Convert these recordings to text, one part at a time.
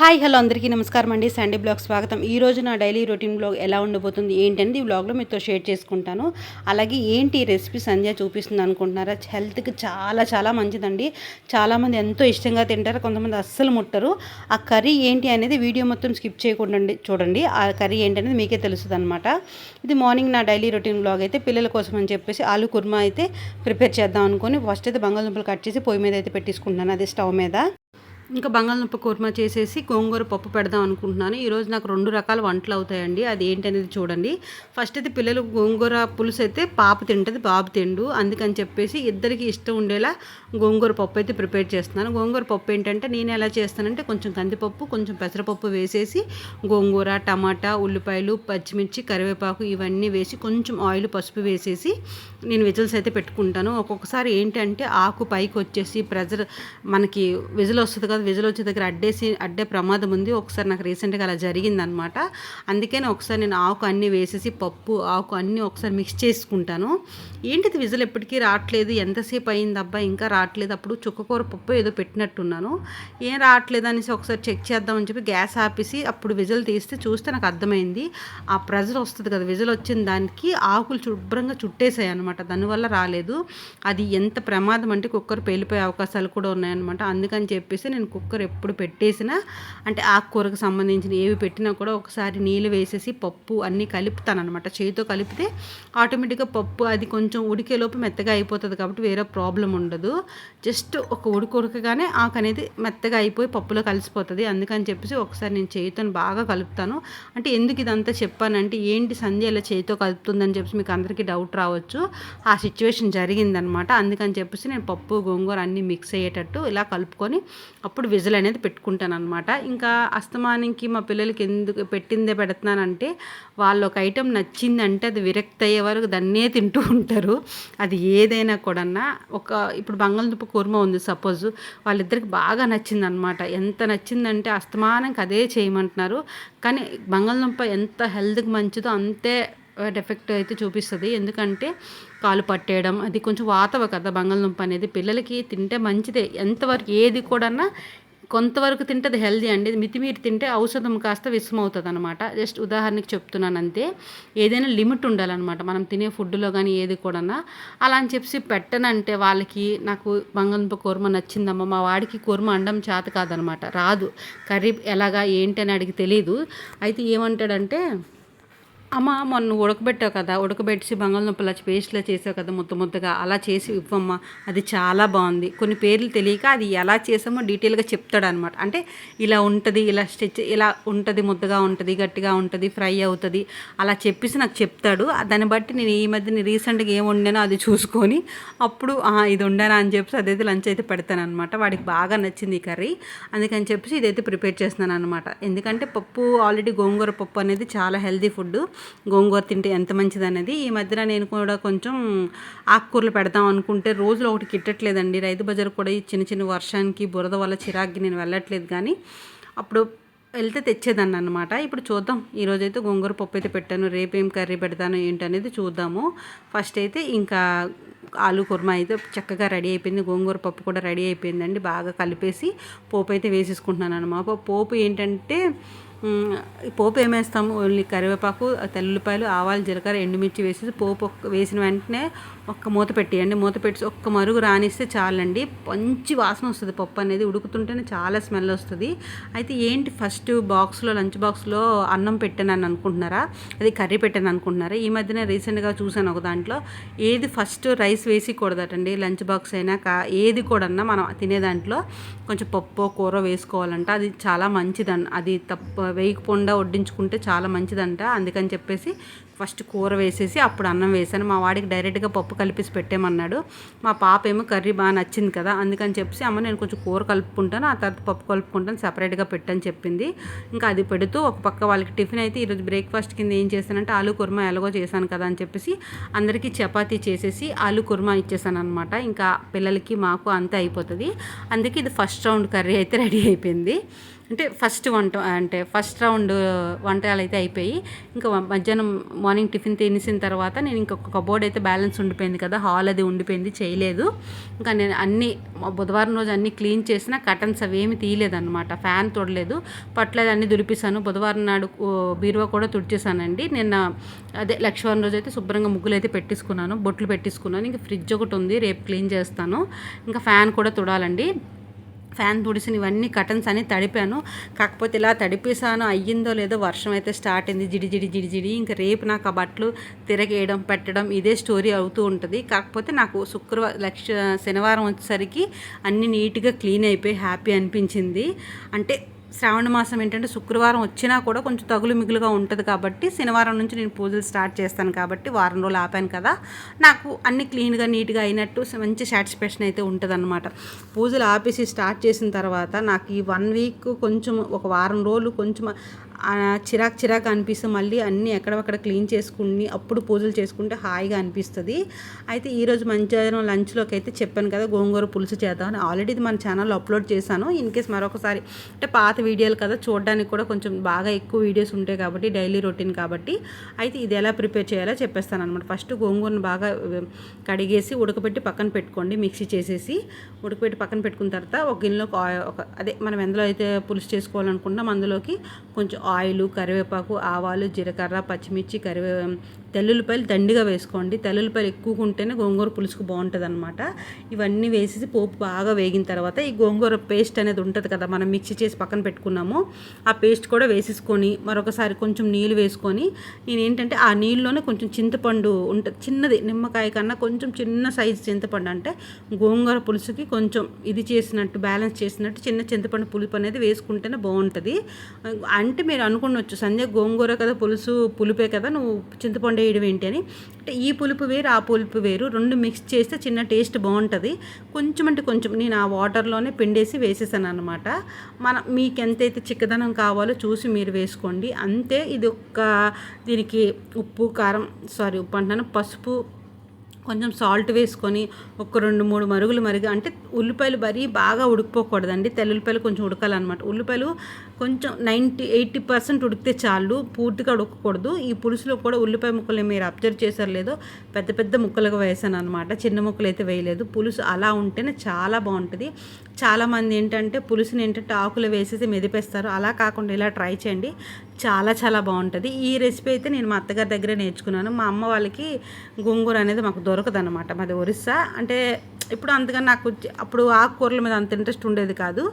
Hi hello అందరికీ నమస్కారం అండి. సండే బ్లాగ్ స్వాగతం. ఈ రోజు నా డైలీ రొటీన్ బ్లాగ్ ఎలా ఉండబోతుంది ఏంటనేది ఈ బ్లాగ్లో మీతో షేర్ చేసుకుంటాను. అలాగే ఏంటి రెసిపీ సంధ్య చూపిస్తుంది అనుకుంటున్నారా? హెల్త్కి చాలా చాలా మంచిదండి. చాలామంది ఎంతో ఇష్టంగా తింటారు కొంతమంది అస్సలు ముట్టరు. ఆ కర్రీ ఏంటి అనేది వీడియో మొత్తం స్కిప్ చేయకుండా చూడండి. ఆ కర్రీ ఏంటి అనేది మీకే తెలుస్తుంది అనమాట ఇది మార్నింగ్ నా డైలీ రొటీన్ బ్లాగ్ అయితే పిల్లల కోసం అని చెప్పేసి ఆలు కుర్మా అయితే ప్రిపేర్ చేద్దాం అనుకుని ఫస్ట్ అయితే బంగాళదుంపలు కట్ చేసి పొయ్యి మీద అయితే పెట్టేసుకుంటున్నాను అది స్టవ్ మీద. ఇంకా బంగాళదుంప కుర్మా చేసేసి గోంగూర పప్పు పెడదాం అనుకుంటున్నాను. ఈరోజు నాకు రెండు రకాల వంటలు అవుతాయండి. అది ఏంటనేది చూడండి. ఫస్ట్ అయితే పిల్లలు గోంగూర పులుసు అయితే పాప తింటుంది బాబు తిండు. అందుకని చెప్పేసి ఇద్దరికి ఇష్టం ఉండేలా గోంగూర పప్పు అయితే ప్రిపేర్ చేస్తున్నాను. గోంగూర పప్పు ఏంటంటే నేను ఎలా చేస్తానంటే కొంచెం కందిపప్పు కొంచెం పెసరపప్పు వేసేసి గోంగూర టమాటా ఉల్లిపాయలు పచ్చిమిర్చి కరివేపాకు ఇవన్నీ వేసి కొంచెం ఆయిల్ పసుపు వేసేసి నేను విజిల్స్ అయితే పెట్టుకుంటాను. ఒక్కొక్కసారి ఏంటంటే ఆకు పైకి వచ్చేసి ప్రెజర్ మనకి విజిల్ వస్తుంది కదా విజిల్ వచ్చే దగ్గర అడ్డేసి అడ్డే ప్రమాదం ఉంది. ఒకసారి నాకు రీసెంట్గా అలా జరిగిందనమాట. అందుకని ఒకసారి నేను ఆకు అన్నీ వేసేసి పప్పు ఆకు అన్నీ ఒకసారి మిక్స్ చేసుకుంటాను. ఏంటిది విజిల్ ఎప్పటికీ రావట్లేదు? ఎంతసేపు అయింది అబ్బా? ఇంకా రావట్లేదు. అప్పుడు చుక్కకూర పప్పు ఏదో పెట్టినట్టున్నాను. ఏం రావట్లేదు అనేసి ఒకసారి చెక్ చేద్దామని చెప్పి గ్యాస్ ఆపేసి అప్పుడు విజిల్ తీస్తే చూస్తే నాకు అర్థమైంది. ఆ ప్రెజర్ వస్తుంది కదా విజిల్ వచ్చిన దానికి ఆకులు శుభ్రంగా చుట్టేసాయి అనమాట దానివల్ల రాలేదు. అది ఎంత ప్రమాదం అంటే కుక్కర్ పేలిపోయే అవకాశాలు కూడా ఉన్నాయన్నమాట. అందుకని చెప్పేసి నేను కుక్కర్ ఎప్పుడు పెట్టేసినా అంటే ఆకుకూరకు సంబంధించిన ఏవి పెట్టినా కూడా ఒకసారి నీళ్ళు వేసేసి పప్పు అన్నీ కలుపుతాను అనమాట చేతితో కలిపితే ఆటోమేటిక్గా పప్పు అది కొంచెం ఉడికేలోపు మెత్తగా అయిపోతుంది కాబట్టి వేరే ప్రాబ్లం ఉండదు. జస్ట్ ఒక ఉడుకు ఉడకగానే ఆకు అనేది మెత్తగా అయిపోయి పప్పులో కలిసిపోతుంది. అందుకని చెప్పేసి ఒకసారి నేను చేతితో బాగా కలుపుతాను. అంటే ఎందుకు ఇదంతా చెప్పానంటే ఏంటి సంధ్య ఇలా చేతితో కలుపుతుందని చెప్పేసి మీకు అందరికీ డౌట్ రావచ్చు. ఆ సిచ్యువేషన్ జరిగిందనమాట అందుకని చెప్పేసి నేను పప్పు గోంగూర అన్నీ మిక్స్ అయ్యేటట్టు ఇలా కలుపుకొని అప్పుడు విజిల్ అనేది పెట్టుకుంటాను అనమాట ఇంకా అస్తమానికి మా పిల్లలకి ఎందుకు పెట్టిందే పెడుతున్నానంటే వాళ్ళు ఒక ఐటెం నచ్చిందంటే అది విరక్తి అయ్యే వరకు దాన్నే తింటూ ఉంటారు. అది ఏదైనా కూడా ఒక ఇప్పుడు బంగాళదుంప కూర్మ ఉంది సపోజ్ వాళ్ళిద్దరికి బాగా నచ్చిందనమాట ఎంత నచ్చిందంటే అస్తమానంకి అదే చేయమంటున్నారు. కానీ బంగాళదుంప ఎంత హెల్త్కి మంచిదో అంతే ఎఫెక్ట్ అయితే చూపిస్తుంది. ఎందుకంటే కాలు పట్టేయడం అది కొంచెం వాతవ కదా బంగాళదుంప అనేది. పిల్లలకి తింటే మంచిదే. ఎంతవరకు ఏది కూడా కొంతవరకు తింటే అది హెల్దీ అండి. మితిమీరి తింటే ఔషధం కాస్త విషమవుతుంది అనమాట జస్ట్ ఉదాహరణకి చెప్తున్నాను అంతే ఏదైనా లిమిట్ ఉండాలన్నమాట. మనం తినే ఫుడ్లో కానీ ఏది కూడా అలా అని చెప్పి పెట్టనంటే వాళ్ళకి నాకు బంగాళదుంప కూర్మ నచ్చిందమ్మ. మా వాడికి కూర్మ అండం చేత కాదనమాట రాదు. కర్రీ ఎలాగా ఏంటి అని అడిగి తెలియదు అయితే ఏమంటాడంటే అమ్మ మొన్న ఉడకబెట్టావు కదా ఉడకబెట్టి బంగాళదుంపల పేస్ట్లో చేసావు కదా ముద్ద ముద్దగా అలా చేసి ఇవ్వమ్మా అది చాలా బాగుంది. కొన్ని పేర్లు తెలియక అది ఎలా చేసామో డీటెయిల్గా చెప్తాడు అనమాట అంటే ఇలా ఉంటుంది ఇలా స్టిచ్ ఇలా ఉంటుంది ముద్దగా ఉంటుంది గట్టిగా ఉంటుంది ఫ్రై అవుతుంది అలా చెప్పేసి నాకు చెప్తాడు. దాన్ని బట్టి నేను ఈ మధ్య రీసెంట్గా ఏం వండానో అది చూసుకొని అప్పుడు ఇది వండానా? అని చెప్పేసి అదైతే లంచ్ అయితే పెడతాను అనమాట వాడికి బాగా నచ్చింది ఈ కర్రీ. అందుకని చెప్పేసి ఇదైతే ప్రిపేర్ చేస్తున్నాను అనమాట ఎందుకంటే పప్పు ఆల్రెడీ గోంగూర పప్పు అనేది చాలా హెల్దీ ఫుడ్ గోంగూర తింటే ఎంత మంచిది అనేది ఈ మధ్యన నేను కూడా కొంచెం ఆకుకూరలు పెడదాం అనుకుంటే రోజులు ఒకటి కిట్టట్లేదండి. రైతు బజార్ కూడా ఈ చిన్న చిన్న వర్షానికి బురద వల్ల చిరాగ్కి నేను వెళ్ళట్లేదు కానీ అప్పుడు వెళ్తే తెచ్చేదాన్ని అనమాట ఇప్పుడు చూద్దాం. ఈరోజు అయితే గోంగూర పప్పు అయితే పెట్టాను. రేపు ఏం కర్రీ పెడతాను ఏంటనేది చూద్దాము. ఫస్ట్ అయితే ఇంకా ఆలు కుర్మా అయితే చక్కగా రెడీ అయిపోయింది. గోంగూర పప్పు కూడా రెడీ అయిపోయిందండి. బాగా కలిపేసి పోపు అయితే వేసేసుకుంటున్నాను అనమాట పోపు ఏంటంటే పోపు ఏమేస్తాము? ఓన్లీ కరివేపాకు తెల్లుల్లిపాయలు ఆవాలు జీలకర్ర ఎండుమిర్చి వేసి పోపు వేసిన వెంటనే ఒక్క మూత పెట్టేయండి. మూత పెట్టి ఒక్క మరుగు రానిస్తే చాలండి. మంచి వాసన వస్తుంది. పప్పు అనేది ఉడుకుతుంటేనే చాలా స్మెల్ వస్తుంది. అయితే ఏంటి ఫస్ట్ బాక్స్లో లంచ్ బాక్స్లో అన్నం పెట్టాను అని అనుకుంటున్నారా? అది కర్రీ పెట్టాను అనుకుంటున్నారా? ఈ మధ్యన రీసెంట్గా చూసాను ఒక దాంట్లో. ఏది ఫస్ట్ రైస్ వేసి కూడదటండి. లంచ్ బాక్స్ అయినా కా ఏది కూడా మనం తినే దాంట్లో కొంచెం పప్పు కూర వేసుకోవాలంట. అది చాలా మంచిదన్న అది తప్ప వేయకుండా వడ్డించుకుంటే చాలా మంచిదంట. అందుకని చెప్పేసి ఫస్ట్ కూర వేసేసి అప్పుడు అన్నం వేసాను మా వాడికి డైరెక్ట్గా పప్పు కలిపేసి పెట్టేమన్నాడు మా పాప ఏమో కర్రీ బాగా నచ్చింది కదా అందుకని చెప్పేసి అమ్మ నేను కొంచెం కూర కలుపుకుంటాను ఆ తర్వాత పప్పు కలుపుకుంటాను సపరేట్గా పెట్టని చెప్పింది. ఇంకా అది పెడుతూ ఒక పక్క వాళ్ళకి టిఫిన్ అయితే ఈరోజు బ్రేక్ఫాస్ట్ కింద ఏం చేశానంటే ఆలు కుర్మా ఎలాగో చేశాను కదా అని చెప్పేసి అందరికీ చపాతీ చేసేసి ఆలు కుర్మా ఇచ్చేసాను అనమాట ఇంకా పిల్లలకి మాకు అంతే అయిపోతుంది. అందుకే ఇది ఫస్ట్ రౌండ్ కర్రీ అయితే రెడీ అయిపోయింది. అంటే ఫస్ట్ వంట అంటే ఫస్ట్ రౌండ్ వంటలు అయితే అయిపోయి ఇంకా మధ్యాహ్నం మార్నింగ్ టిఫిన్ తినేసిన తర్వాత నేను ఇంకొక కబోర్డ్ అయితే బ్యాలెన్స్ ఉండిపోయింది కదా హాల్ అది ఉండిపోయింది చేయలేదు. ఇంకా నేను అన్ని బుధవారం రోజు అన్ని క్లీన్ చేసిన కటన్స్ అవి ఏమి తీయలేదన్నమాట ఫ్యాన్ తొడలేదు. పట్లేదు అన్ని దులిపిస్తాను బుధవారం నాడు బీరువా కూడా తుడిచేసానండి నిన్న అదే లక్షవారం రోజు అయితే శుభ్రంగా ముగ్గులు అయితే పెట్టేసుకున్నాను బొట్లు పెట్టేసుకున్నాను ఇంకా ఫ్రిడ్జ్ ఒకటి ఉంది రేపు క్లీన్ చేస్తాను. ఇంకా ఫ్యాన్ కూడా తుడాలండి. ఫ్యాన్ తుడిసిన ఇవన్నీ కటన్స్ అని తడిపాను. కాకపోతే ఇలా తడిపేసాను అయ్యిందో లేదో వర్షం అయితే స్టార్ట్ అయింది. జిడి జిడి జిడి జిడి. ఇంకా రేపు నాకు ఆ బట్టలు తిరగేయడం పెట్టడం ఇదే స్టోరీ అవుతూ ఉంటుంది. కాకపోతే నాకు శుక్రవారం లక్ష శనివారం వచ్చేసరికి అన్నీ నీట్గా క్లీన్ అయిపోయి హ్యాపీ అనిపించింది. అంటే శ్రావణ మాసం ఏంటంటే శుక్రవారం వచ్చినా కూడా కొంచెం తగులు మిగులుగా ఉంటుంది కాబట్టి శనివారం నుంచి నేను పూజలు స్టార్ట్ చేస్తాను కాబట్టి వారం రోజులు ఆపాను కదా. నాకు అన్ని క్లీన్గా నీట్గా అయినట్టు మంచి సాటిస్ఫాక్షన్ అయితే ఉంటుంది పూజలు ఆపేసి స్టార్ట్ చేసిన తర్వాత నాకు ఈ వన్ వీక్ కొంచెం ఒక వారం రోజులు కొంచెం చిరాకు చిరాకు అనిపిస్తే మళ్ళీ అన్నీ ఎక్కడక్కడ క్లీన్ చేసుకుని అప్పుడు పూజలు చేసుకుంటే హాయిగా అనిపిస్తుంది. అయితే ఈరోజు మధ్యాహ్నం లంచ్లోకి అయితే చెప్పాను కదా గోంగూర పులుసు చేద్దామని. ఆల్రెడీ ఇది మన ఛానల్లో అప్లోడ్ చేశాను. ఇన్ కేస్ మరొకసారి అంటే పాత వీడియోలు కదా చూడడానికి కూడా కొంచెం బాగా ఎక్కువ వీడియోస్ ఉంటాయి కాబట్టి డైలీ రొటీన్ కాబట్టి. అయితే ఇది ఎలా ప్రిపేర్ చేయాలో చెప్పేస్తాను అనమాట ఫస్ట్ గోంగూరను బాగా కడిగేసి ఉడకబెట్టి పక్కన పెట్టుకోండి మిక్సీ చేసేసి. ఉడకబెట్టి పక్కన పెట్టుకున్న తర్వాత ఒక గిన్నెలో ఒక ఒక అదే మనం ఎందులో అయితే పులుసు చేసుకోవాలనుకుంటాం అందులోకి కొంచెం ఆయిల్ కరివేపాకు ఆవాలు జీలకర్ర పచ్చిమిర్చి కరివే తెల్లుల్లిపాయలు దండిగా వేసుకోండి. తెల్లుల్లిపాయలు ఎక్కువగా ఉంటేనే గోంగూర పులుసుకు బాగుంటుంది అనమాట ఇవన్నీ వేసేసి పోపు బాగా వేగిన తర్వాత ఈ గోంగూర పేస్ట్ అనేది ఉంటుంది కదా మనం మిక్సీ చేసి పక్కన పెట్టుకున్నాము ఆ పేస్ట్ కూడా వేసేసుకొని మరొకసారి కొంచెం నీళ్ళు వేసుకొని నేను ఏంటంటే ఆ నీళ్ళలోనే కొంచెం చింతపండు ఉంటుంది చిన్నది నిమ్మకాయ కన్నా కొంచెం చిన్న సైజు చింతపండు అంటే గోంగూర పులుసుకి కొంచెం ఇది చేసినట్టు బ్యాలెన్స్ చేసినట్టు చిన్న చింతపండు పులుపు అనేది వేసుకుంటేనే బాగుంటుంది. అంటే మీరు అనుకున్నవచ్చు సంధ్య గోంగూర కదా పులుసు పులుపే కదా నువ్వు చింతపండు వేయడం ఏంటి అని. అంటే ఈ పులుపు వేరు ఆ పులుపు వేరు రెండు మిక్స్ చేస్తే చిన్న టేస్ట్ బాగుంటుంది. కొంచెం అంటే కొంచెం నేను ఆ వాటర్లోనే పిండేసి వేసేసాను అనమాట మన మీకు ఎంతైతే చిక్కదనం కావాలో చూసి మీరు వేసుకోండి. అంతే ఇది ఒక్క దీనికి ఉప్పు కారం సారీ ఉప్పు అంటున్నాను పసుపు కొంచెం సాల్ట్ వేసుకొని ఒక రెండు మూడు మరుగులు మరిగి అంటే ఉల్లిపాయలు మరీ బాగా ఉడికిపోకూడదండి. తెల్లుల్లిపాయలు కొంచెం ఉడకాలన్నమాట. ఉల్లిపాయలు కొంచెం నైంటీ ఎయిటీ పర్సెంట్ ఉడికితే చాలు. పూర్తిగా ఉడకకూడదు. ఈ పులుసులో కూడా ఉల్లిపాయ ముక్కలు మీరు అబ్జర్వ్ చేశారు లేదో పెద్ద పెద్ద ముక్కలుగా వేసాను అనమాట చిన్న ముక్కలు అయితే వేయలేదు. పులుసు అలా ఉంటేనే చాలా బాగుంటుంది. చాలామంది ఏంటంటే పులుసుని ఏంటంటే ఆకులు వేసేసి మెదిపేస్తారు. అలా కాకుండా ఇలా ట్రై చేయండి. చాలా చాలా బాగుంటుంది. ఈ రెసిపీ అయితే నేను మా అత్తగారి దగ్గరే నేర్చుకున్నాను. మా అమ్మ వాళ్ళకి గోంగూర అనేది మాకు దొరకదు అనమాట మాది ఒరిస్సా. అంటే ఇప్పుడు అంతగా నాకు అప్పుడు ఆకుకూరల మీద అంత ఇంట్రెస్ట్ ఉండేది కాదు.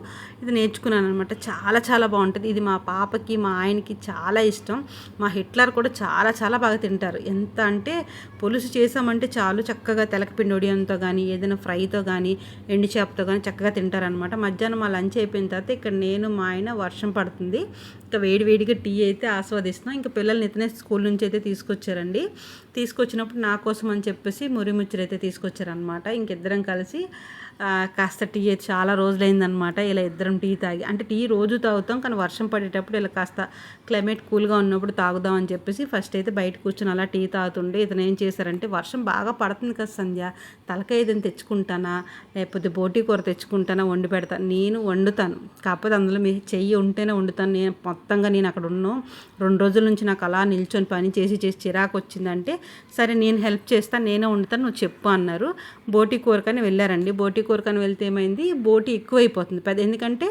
ఇది నేర్చుకున్నాను అనమాట చాలా చాలా బాగుంటుంది. ఇది మా పాపకి మా ఆయనకి చాలా ఇష్టం. మా హిట్లర్ కూడా చాలా చాలా బాగా తింటారు. ఎంత అంటే పులుసు చేసామంటే చాలు చక్కగా తెలకపిండి ఒడియంతో కానీ ఏదైనా ఫ్రైతో కానీ ఎండు చేపతో కానీ చక్కగా తింటారనమాట మధ్యాహ్నం మా లంచ్ అయిపోయిన తర్వాత ఇక్కడ నేను మా ఆయన వర్షం పడుతుంది. ఇంకా వేడివేడిగా టీ అయితే ఆస్వాదిస్తున్నాం. ఇంకా పిల్లల్ని ఇతనే స్కూల్ నుంచి అయితే తీసుకొచ్చారండి. తీసుకొచ్చినప్పుడు నా కోసం అని చెప్పేసి మురిముచ్చరు అయితే తీసుకొచ్చారనమాట ఇంకిద్దరం కలిసి కాస్త టీ చాలా రోజులైందనమాట ఇలా ఇద్దరం టీ తాగి అంటే టీ రోజు తాగుతాం కానీ వర్షం పడేటప్పుడు ఇలా కాస్త క్లైమేట్ కూల్గా ఉన్నప్పుడు తాగుదాం అని చెప్పేసి ఫస్ట్ అయితే బయట కూర్చొని అలా టీ తాగుతుండే. ఇతను ఏం చేశారంటే వర్షం బాగా పడుతుంది కదా సంధ్య తలకాయ ఏదైనా తెచ్చుకుంటానా లేకపోతే బోటీ కూర తెచ్చుకుంటానా వండి పెడతాను నేను వండుతాను. కాకపోతే అందులో మీ చెయ్యి ఉంటేనే వండుతాను. నేను మొత్తంగా నేను అక్కడ ఉన్నాను రెండు రోజుల నుంచి నాకు అలా నిల్చొని పని చేసి చేసి చిరాకు వచ్చిందంటే సరే నేను హెల్ప్ చేస్తాను నేనే వండుతాను నువ్వు చెప్పు అన్నారు. బోటి కూరకని వెళ్ళారండి. బోటి కోరికని వెళ్తే ఏమైంది? బోటి ఎక్కువైపోతుంది. పెద్ద ఎందుకంటే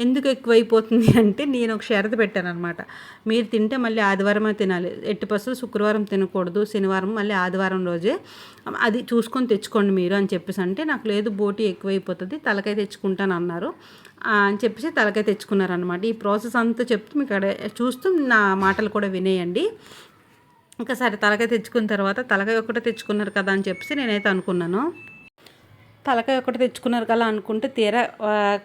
ఎందుకు ఎక్కువైపోతుంది అంటే నేను ఒక షరత పెట్టాను అనమాట మీరు తింటే మళ్ళీ ఆదివారమే తినాలి. ఎట్టి పసులు శుక్రవారం తినకూడదు. శనివారం మళ్ళీ ఆదివారం రోజే అది చూసుకొని తెచ్చుకోండి మీరు అని చెప్పేసి అంటే నాకు లేదు బోటి ఎక్కువైపోతుంది తలకాయ తెచ్చుకుంటాను అన్నారు. అని చెప్పేసి తలకాయ తెచ్చుకున్నారనమాట ఈ ప్రాసెస్ అంతా చెప్తూ మీకు అక్కడ చూస్తూ నా మాటలు కూడా వినేయండి. ఇంకా సరే తలకాయ తెచ్చుకున్న తర్వాత తలకాయ ఒకటే తెచ్చుకున్నారు కదా అని చెప్పేసి నేనైతే అనుకున్నాను. తలకాయ ఒకటి తెచ్చుకున్నారు కదా అనుకుంటే తీరా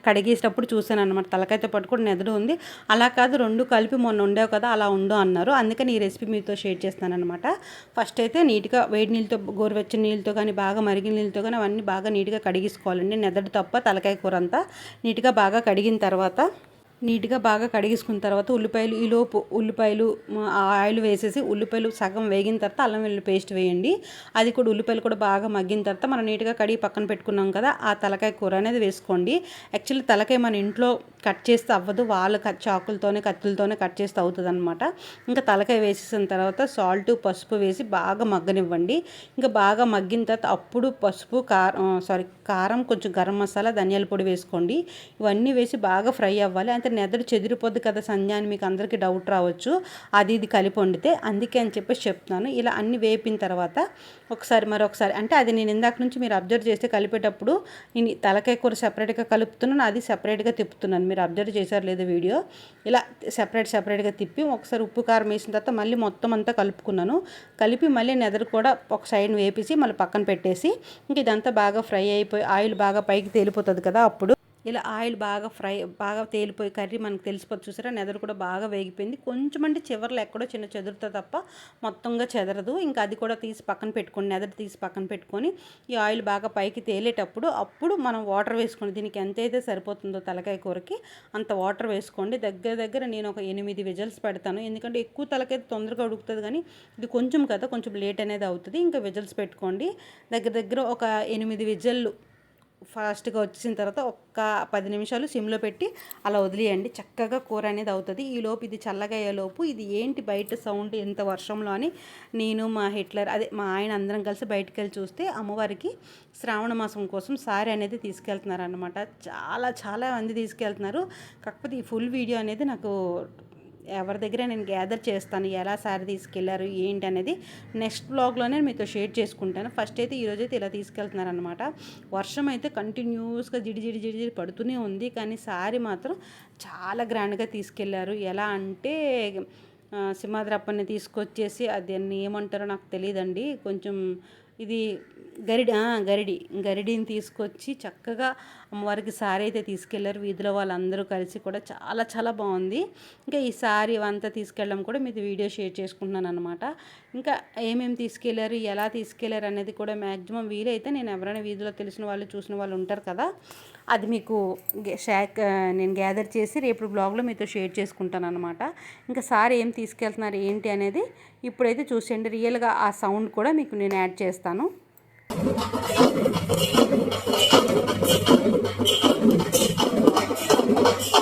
కడిగేసేటప్పుడు చూశాను అనమాట తలకాయతో పాటు కూడా నెదడు ఉంది. అలా కాదు రెండు కలిపి మొన్న ఉండేవు కదా అలా ఉండు అన్నారు. అందుకని ఈ రెసిపీ మీతో షేర్ చేస్తాను అనమాట ఫస్ట్ అయితే నీట్గా వేడి నీళ్ళతో గోరువెచ్చని నీళ్ళతో కానీ బాగా మరిగిన నీళ్ళతో కానీ అవన్నీ బాగా నీట్గా కడిగేసుకోవాలండి. నెదడు తప్ప తలకాయ కూర అంతా నీట్గా బాగా కడిగిన తర్వాత నీట్గా బాగా కడిగేసుకున్న తర్వాత ఉల్లిపాయలు ఈలోపు ఉల్లిపాయలు ఆ ఆయిల్ వేసేసి ఉల్లిపాయలు సగం వేగిన తర్వాత అల్లం వెల్లుల్లి పేస్ట్ వేయండి. అది కూడా ఉల్లిపాయలు కూడా బాగా మగ్గిన తర్వాత మనం నీట్గా కడిగి పక్కన పెట్టుకున్నాం కదా ఆ తలకాయ కూర అనేది వేసుకోండి. యాక్చువల్లీ తలకాయ మన ఇంట్లో కట్ చేస్తే అవ్వదు వాళ్ళు కట్ చాకులతోనే కత్తులతోనే కట్ చేస్తే అవుతుంది అనమాట ఇంకా తలకాయ వేసేసిన తర్వాత సాల్ట్ పసుపు వేసి బాగా మగ్గనివ్వండి. ఇంకా బాగా మగ్గిన తర్వాత అప్పుడు పసుపు కారం సారీ కారం కొంచెం గరం మసాలా ధనియాల పొడి వేసుకోండి. ఇవన్నీ వేసి బాగా ఫ్రై అవ్వాలి. అంటే నెదడు చెదిరిపోద్ది కదా సంధ్య అని మీకు అందరికీ డౌట్ రావచ్చు. అది ఇది కలిపి వండితే అందుకే అని చెప్పేసి చెప్తున్నాను. ఇలా అన్ని వేపిన తర్వాత ఒకసారి మరొకసారి అంటే అది నేను ఇందాక నుంచి మీరు అబ్జర్వ్ చేస్తే కలిపేటప్పుడు నేను తలకాయ కూర సెపరేట్గా కలుపుతున్నాను అది సెపరేట్గా తిప్పుతున్నాను. మీరు అబ్జర్వ్ చేశారు లేదో వీడియో. ఇలా సెపరేట్ సెపరేట్గా తిప్పి ఒకసారి ఉప్పు కారం వేసిన తర్వాత మళ్ళీ మొత్తం అంతా కలుపుకున్నాను. కలిపి మళ్ళీ నెదరు కూడా ఒక సైడ్ వేపేసి మళ్ళీ పక్కన పెట్టేసి ఇంక ఇదంతా బాగా ఫ్రై అయిపోయి ఆయిల్ బాగా పైకి తేలిపోతుంది కదా అప్పుడు ఇలా ఆయిల్ బాగా ఫ్రై బాగా తేలిపోయి కర్రీ మనకు తెలిసిపోతుంది చూసారా నెదరు కూడా బాగా వేగిపోయింది. కొంచెం అంటే చివర్లో ఎక్కడో చిన్న చెదురుతా తప్ప మొత్తంగా చెదరదు. ఇంకా అది కూడా తీసి పక్కన పెట్టుకొని నెదరు తీసి పక్కన పెట్టుకొని ఈ ఆయిల్ బాగా పైకి తేలేటప్పుడు అప్పుడు మనం వాటర్ వేసుకోండి దీనికి ఎంతైతే సరిపోతుందో తలకాయ కూరకి అంత వాటర్ వేసుకోండి. దగ్గర దగ్గర నేను ఒక ఎనిమిది విజల్స్ పెడతాను. ఎందుకంటే ఎక్కువ తలకాయ తొందరగా ఉడుకుతుంది కానీ ఇది కొంచెం కదా కొంచెం లేట్ అనేది అవుతుంది. ఇంకా విజల్స్ పెట్టుకోండి. దగ్గర దగ్గర ఒక ఎనిమిది విజల్లు ఫాస్ట్గా వచ్చిన తర్వాత ఒక్క పది నిమిషాలు సిమ్లో పెట్టి అలా వదిలేయండి. చక్కగా కూర అనేది అవుతుంది. ఈలోపు ఇది చల్లగా అయ్యేలోపు ఇది ఏంటి బయట సౌండ్ ఎంత వర్షంలో అని నేను మా హిట్లర్ అదే మా ఆయన అందరం కలిసి బయటకు వెళ్ళి చూస్తే అమ్మవారికి శ్రావణ మాసం కోసం సారీ అనేది తీసుకెళ్తున్నారు అనమాట చాలా చాలా మంది తీసుకెళ్తున్నారు. కాకపోతే ఈ ఫుల్ వీడియో అనేది నాకు ఎవరి దగ్గర నేను గ్యాదర్ చేస్తాను ఎలా సారీ తీసుకెళ్ళారు ఏంటి అనేది నెక్స్ట్ బ్లాగ్లోనే మీతో షేర్ చేసుకుంటాను. ఫస్ట్ అయితే ఈరోజు అయితే ఇలా తీసుకెళ్తున్నారనమాట వర్షం అయితే కంటిన్యూస్గా జిడి జిడి జిడి జిడి పడుతూనే ఉంది కానీ సారీ మాత్రం చాలా గ్రాండ్గా తీసుకెళ్ళారు. ఎలా అంటే సింహాద్రప్పని తీసుకొచ్చేసి అది ఏమంటారో నాకు తెలియదండి. కొంచెం ఇది గరిడి గరిడి. గరిడిని తీసుకొచ్చి చక్కగా అమ్మవారికి సారీ అయితే తీసుకెళ్ళారు. వీధిలో వాళ్ళందరూ కలిసి కూడా చాలా చాలా బాగుంది. ఇంకా ఈ సారీ అంతా తీసుకెళ్ళడం కూడా మీతో వీడియో షేర్ చేసుకుంటున్నాను అనమాట ఇంకా ఏమేమి తీసుకెళ్ళారు ఎలా తీసుకెళ్ళారు అనేది కూడా మ్యాక్సిమం వీలైతే నేను ఎవరైనా వీధిలో తెలిసిన వాళ్ళు చూసిన వాళ్ళు ఉంటారు కదా అది మీకు షాక్ నేను గ్యాదర్ చేసి రేపు బ్లాగ్లో మీతో షేర్ చేసుకుంటాను అనమాట ఇంకా సార్ ఏం తీసుకెళ్తున్నారు ఏంటి అనేది ఇప్పుడైతే చూసేయండి. రియల్గా ఆ సౌండ్ కూడా మీకు నేను యాడ్ చేస్తాను. Thank you.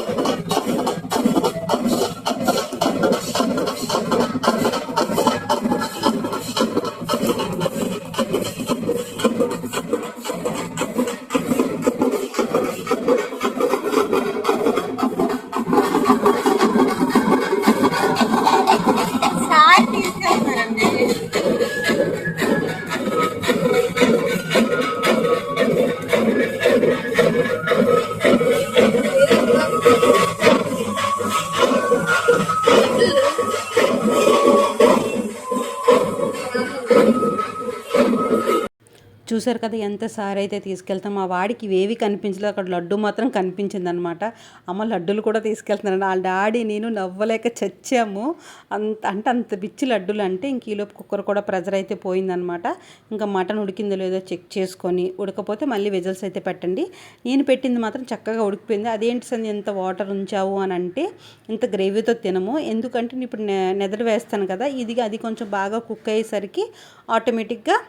చూసారు కదా ఎంత సారీ అయితే తీసుకెళ్తాం. మా వాడికి ఇవేవి కనిపించలేదు అక్కడ లడ్డు మాత్రం కనిపించింది అనమాట అమ్మ లడ్డులు కూడా తీసుకెళ్తున్నాను వాళ్ళ డాడీ నేను నవ్వలేక చచ్చాము. అంత అంటే అంత పిచ్చి లడ్డులు అంటే ఇంక ఈలోపు కుక్కర్ కూడా ప్రెజర్ అయితే పోయిందనమాట. ఇంకా మటన్ ఉడికిందో లేదో చెక్ చేసుకొని ఉడకపోతే మళ్ళీ విజల్స్ అయితే పెట్టండి. నేను పెట్టింది మాత్రం చక్కగా ఉడికిపోయింది. అదేంటి సంది ఎంత వాటర్ ఉంచావు అని అంటే ఇంత గ్రేవీతో తినము. ఎందుకంటే నేను ఇప్పుడు నె- వేస్తాను కదా ఇది అది కొంచెం బాగా కుక్ అయ్యేసరికి ఆటోమేటిక్గా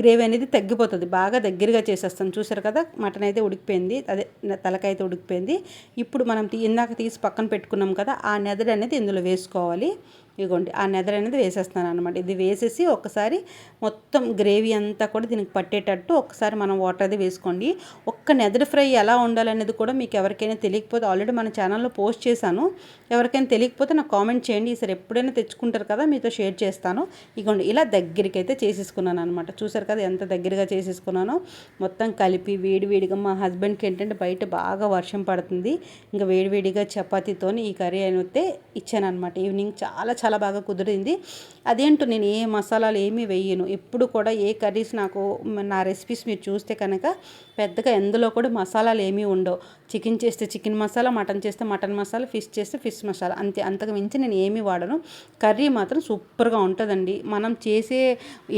గ్రేవీ అనేది తగ్గిపోతుంది. బాగా దగ్గరగా చేసేస్తాం. చూసారు కదా మటన్ అయితే ఉడికిపోయింది. అదే తలకాయ అయితే ఉడికిపోయింది. ఇప్పుడు మనం ఇందాక తీసి పక్కన పెట్టుకున్నాం కదా ఆ నెదడు అనేది ఇందులో వేసుకోవాలి. ఇదిగోండి ఆ నెదర్ అనేది వేసేస్తాను అనమాట ఇది వేసేసి ఒకసారి మొత్తం గ్రేవీ అంతా కూడా దీనికి పట్టేటట్టు ఒకసారి మనం వాటర్ అది వేసుకోండి. ఒక్క నెదర్ ఫ్రై ఎలా ఉండాలనేది కూడా మీకు ఎవరికైనా తెలియకపోతే ఆల్రెడీ మన ఛానల్లో పోస్ట్ చేశాను. ఎవరికైనా తెలియకపోతే నాకు కామెంట్ చేయండి. ఈసారి ఎప్పుడైనా తెచ్చుకుంటారు కదా మీతో షేర్ చేస్తాను. ఇగోండి ఇలా దగ్గరికి అయితే చేసేసుకున్నాను అనమాట చూసారు కదా ఎంత దగ్గరగా చేసేసుకున్నానో. మొత్తం కలిపి వేడివేడిగా మా హస్బెండ్కి ఏంటంటే బయట బాగా వర్షం పడుతుంది. ఇంకా వేడివేడిగా చపాతీతోని ఈ కర్రీ అయితే ఇచ్చాను అనమాట ఈవినింగ్ చాలా చాలా చాలా బాగా కుదిరింది. అదేంటో నేను ఏ మసాలాలు ఏమీ వేయను. ఎప్పుడు కూడా ఏ కర్రీస్ నాకు నా రెసిపీస్ మీరు చూస్తే కనుక పెద్దగా ఎందులో కూడా మసాలాలు ఏమీ ఉండవు. చికెన్ చేస్తే చికెన్ మసాలా మటన్ చేస్తే మటన్ మసాలా ఫిష్ చేస్తే ఫిష్ మసాలా అంతే. అంతకు మించి నేను ఏమీ వాడను. కర్రీ మాత్రం సూపర్గా ఉంటుందండి. మనం చేసే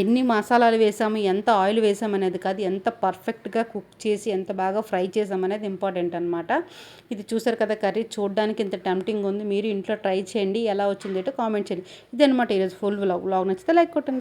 ఎన్ని మసాలాలు వేసాము ఎంత ఆయిల్ వేసాము అనేది కాదు ఎంత పర్ఫెక్ట్గా కుక్ చేసి ఎంత బాగా ఫ్రై చేసాం అనేది ఇంపార్టెంట్ అనమాట ఇది చూసారు కదా కర్రీ చూడడానికి ఇంత టెంప్టింగ్ ఉంది. మీరు ఇంట్లో ట్రై చేయండి. ఎలా వచ్చిందేటో కామెంట్ చేయండి. ఇదనమాట ఈరోజు ఫుల్ వ్లాగ్. వ్లాగ్ నచ్చితే లైక్ కొట్టండి.